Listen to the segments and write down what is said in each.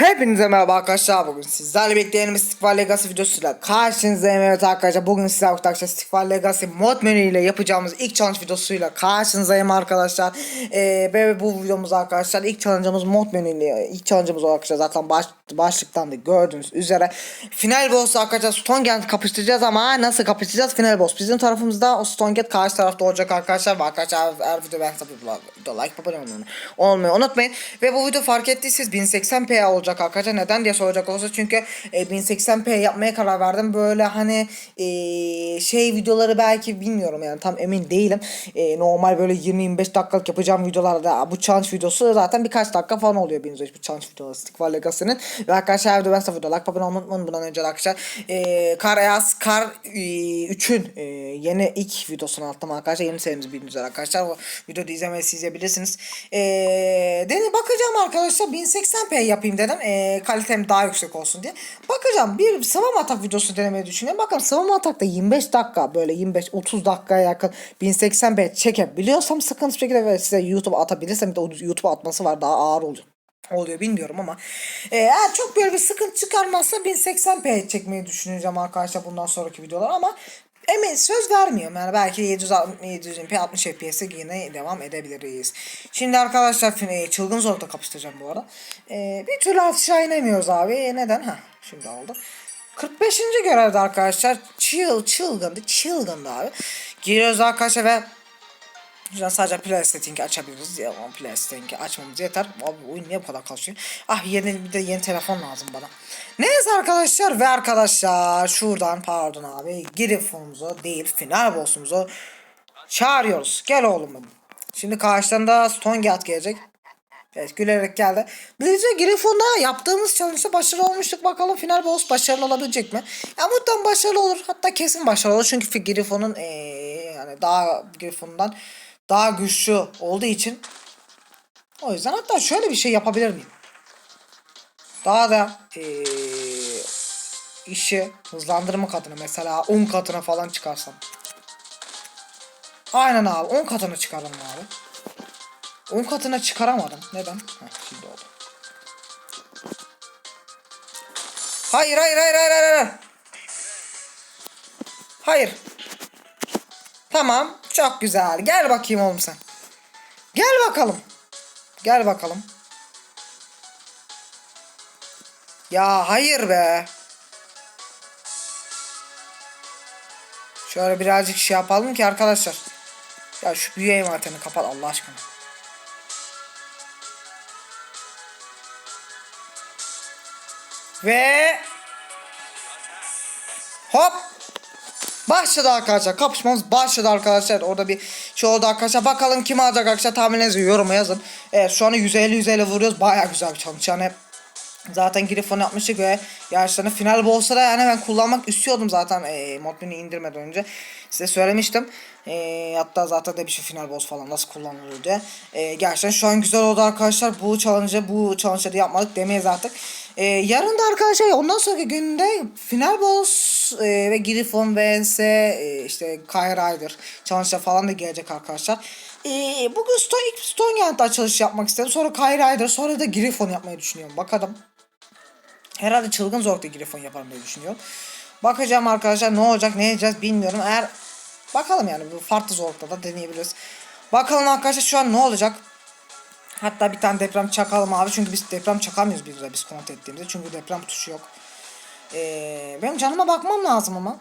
Hepinize merhaba arkadaşlar bugün sizlerle birlikte yeni Legacy videosuyla karşınızdayım. Evet arkadaşlar bugün sizlerle arkadaşlar Stickfire Legacy mod menü ile yapacağımız ilk challenge videosuyla karşınızdayım arkadaşlar. Ee, ve bu videomuz arkadaşlar ilk challenge'ımız mod menü ile ilk challenge'ımız arkadaşlar zaten baş, başlıktan da gördüğünüz üzere final boss arkadaşlar Stonegate kapıştıracağız ama nasıl kapıştıracağız? Final boss bizim tarafımızda o Stonegate karşı tarafta olacak arkadaşlar ve arkadaşlar her video ben video like abone olmayı unutmayın. Ve bu video fark ettiyseniz 1080p olacak arkadaşlar neden diye soracak olursa çünkü e, 1080p yapmaya karar verdim. Böyle hani e, şey videoları belki bilmiyorum yani tam emin değilim. E, normal böyle 20-25 dakikalık yapacağım videolarda bu challenge videosu zaten birkaç dakika falan oluyor bildiğiniz bu challenge videosu Stickfire Legacy'nin. Ve arkadaşlar video ben video like abone olmayı unutmayın. Bundan önce arkadaşlar e, Kar Ayaz Kar e, 3'ün e, yeni ilk videosunu attım arkadaşlar. Yeni serimiz bildiğiniz arkadaşlar. O videoyu izlemeyi izleyebilirsiniz. E, deni bakacağım arkadaşlar 1080p yapayım dedim e, kalitem daha yüksek olsun diye. Bakacağım bir sıvam atak videosu denemeyi düşünüyorum. Bakalım sıvam atakta 25 dakika böyle 25-30 dakikaya yakın 1080p çekebiliyorsam sıkıntı şekilde size YouTube atabilirsem bir de o YouTube'a atması var daha ağır oluyor. Oluyor bilmiyorum ama. E, eğer çok böyle bir sıkıntı çıkarmazsa 1080p çekmeyi düşüneceğim arkadaşlar bundan sonraki videolar ama emin söz vermiyorum yani belki 760 720p 60 fps'e yine devam edebiliriz. Şimdi arkadaşlar çılgın zorlukta kapıştıracağım bu arada. E, bir türlü aşağı inemiyoruz abi. E, neden? Ha şimdi oldu. 45. görevde arkadaşlar çıl çılgındı çılgındı abi. Giriyoruz arkadaşlar ve Şuradan sadece play setting'i açabiliriz ya play setting'i açmamız yeter. Abi oyun niye bu kadar kasıyor? Ah yeni bir de yeni telefon lazım bana. Neyse arkadaşlar ve arkadaşlar şuradan pardon abi Griffon'umuzu değil final boss'umuzu çağırıyoruz. Gel oğlum benim. Şimdi karşılarında Stonegate gelecek. Evet gülerek geldi. De Griffon'da yaptığımız challenge'da başarılı olmuştuk. Bakalım final boss başarılı olabilecek mi? Ya muhtemelen başarılı olur. Hatta kesin başarılı olur. Çünkü Griffon'un ee, yani daha Griffon'dan daha güçlü olduğu için o yüzden hatta şöyle bir şey yapabilir miyim? Daha da ee, işi hızlandırmak adına mesela 10 katına falan çıkarsam. Aynen abi 10 katına çıkarım abi. 10 katına çıkaramadım. Neden? Heh, şimdi oldu. Hayır hayır hayır hayır. Hayır. Hayır. Tamam. Çok güzel. Gel bakayım oğlum sen. Gel bakalım. Gel bakalım. Ya hayır be. Şöyle birazcık şey yapalım ki arkadaşlar. Ya şu büyü envanterini kapat Allah aşkına. Ve hop Başladı arkadaşlar. Kapışmamız başladı arkadaşlar. Orada bir şey oldu arkadaşlar. Bakalım kim alacak arkadaşlar. Tahminlerinizi yoruma yazın. Evet şu anda 150 150 vuruyoruz. Baya güzel bir challenge. Yani zaten Griffon yapmıştık ve yarışlarını final boss'a da yani ben kullanmak istiyordum zaten e, mod menü indirmeden önce. Size söylemiştim. E, hatta zaten de bir şey final boss falan nasıl kullanılır diye. E, gerçekten şu an güzel oldu arkadaşlar. Bu challenge'ı bu challenge'ı yapmadık demeyiz artık. E, yarın da arkadaşlar ondan sonraki günde final boss e, ve Griffon vs e, işte Kai Rider challenge falan da gelecek arkadaşlar. E, bugün Stone, ilk Stonegate açılış yapmak istedim. Sonra Kai Rider sonra da Griffon yapmayı düşünüyorum. Bakalım. Herhalde çılgın zorlukta Griffon yaparım diye düşünüyorum. Bakacağım arkadaşlar ne olacak ne edeceğiz bilmiyorum. Eğer bakalım yani bu farklı zorlukta da deneyebiliriz. Bakalım arkadaşlar şu an ne olacak. Hatta bir tane deprem çakalım abi. Çünkü biz deprem çakamıyoruz biz de biz kontrol ettiğimizde. Çünkü deprem tuşu yok. Ee, benim canıma bakmam lazım ama.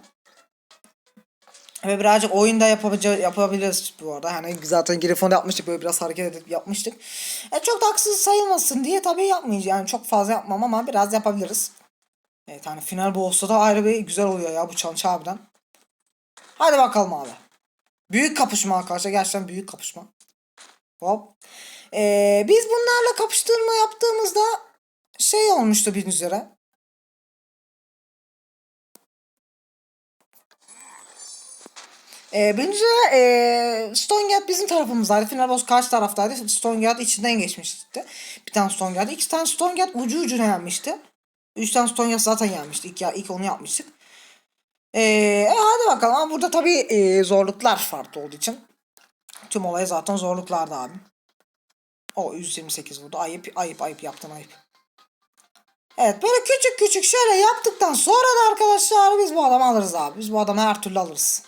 Ve birazcık oyunda yapabileceğiz, yapabiliriz bu arada. Hani zaten Griffon'da yapmıştık böyle biraz hareket edip yapmıştık. E, çok da haksız sayılmasın diye tabii yapmayacağım. Yani çok fazla yapmam ama biraz yapabiliriz. Evet hani final boss'ta da ayrı bir güzel oluyor ya bu challenge harbiden. Hadi bakalım abi. Büyük kapışma arkadaşlar. Gerçekten büyük kapışma. Hop. Ee, biz bunlarla kapıştırma yaptığımızda şey olmuştu bir üzere. Ee, birinci e, Stonegate bizim tarafımızdaydı. Boss karşı taraftaydı. Stonegate içinden geçmişti. Bir tane Stonegate. İki tane Stonegate ucu ucuna yenmişti. Üç tane Stonegate zaten yenmişti. İlk, ilk onu yapmıştık. Ee, e, hadi bakalım. Ama burada tabii e, zorluklar farklı olduğu için. Tüm olay zaten zorluklardı abi. O 128 vurdu. Ayıp ayıp ayıp yaptın ayıp. Evet böyle küçük küçük şöyle yaptıktan sonra da arkadaşlar biz bu adamı alırız abi. Biz bu adamı her türlü alırız.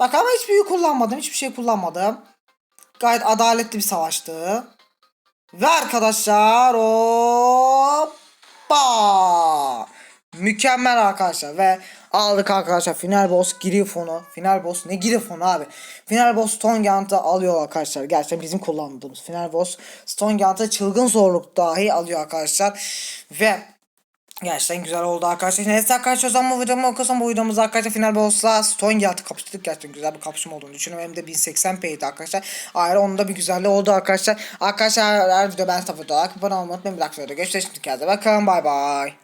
Bak ama hiç büyü kullanmadım. Hiçbir şey kullanmadım. Gayet adaletli bir savaştı. Ve arkadaşlar hoppa. Mükemmel arkadaşlar ve aldık arkadaşlar final boss Griffon'u. Final boss ne Griffon abi? Final boss Stonegant'ı alıyor arkadaşlar. Gerçekten bizim kullandığımız final boss Stonegant'ı çılgın zorluk dahi alıyor arkadaşlar. Ve Gerçekten güzel oldu arkadaşlar. Neyse arkadaşlar o zaman bu videomu okusam bu videomuz arkadaşlar final boss'la Stonegant'ı kapıştırdık. Gerçekten güzel bir kapışma olduğunu düşünüyorum. Hem de 1080p'ydi arkadaşlar. Ayrı onun da bir güzelliği oldu arkadaşlar. Arkadaşlar her video ben sabır olarak abone olmayı unutmayın. Bir dakika videoda görüşürüz. Şimdi kendinize bakın. Bay bay.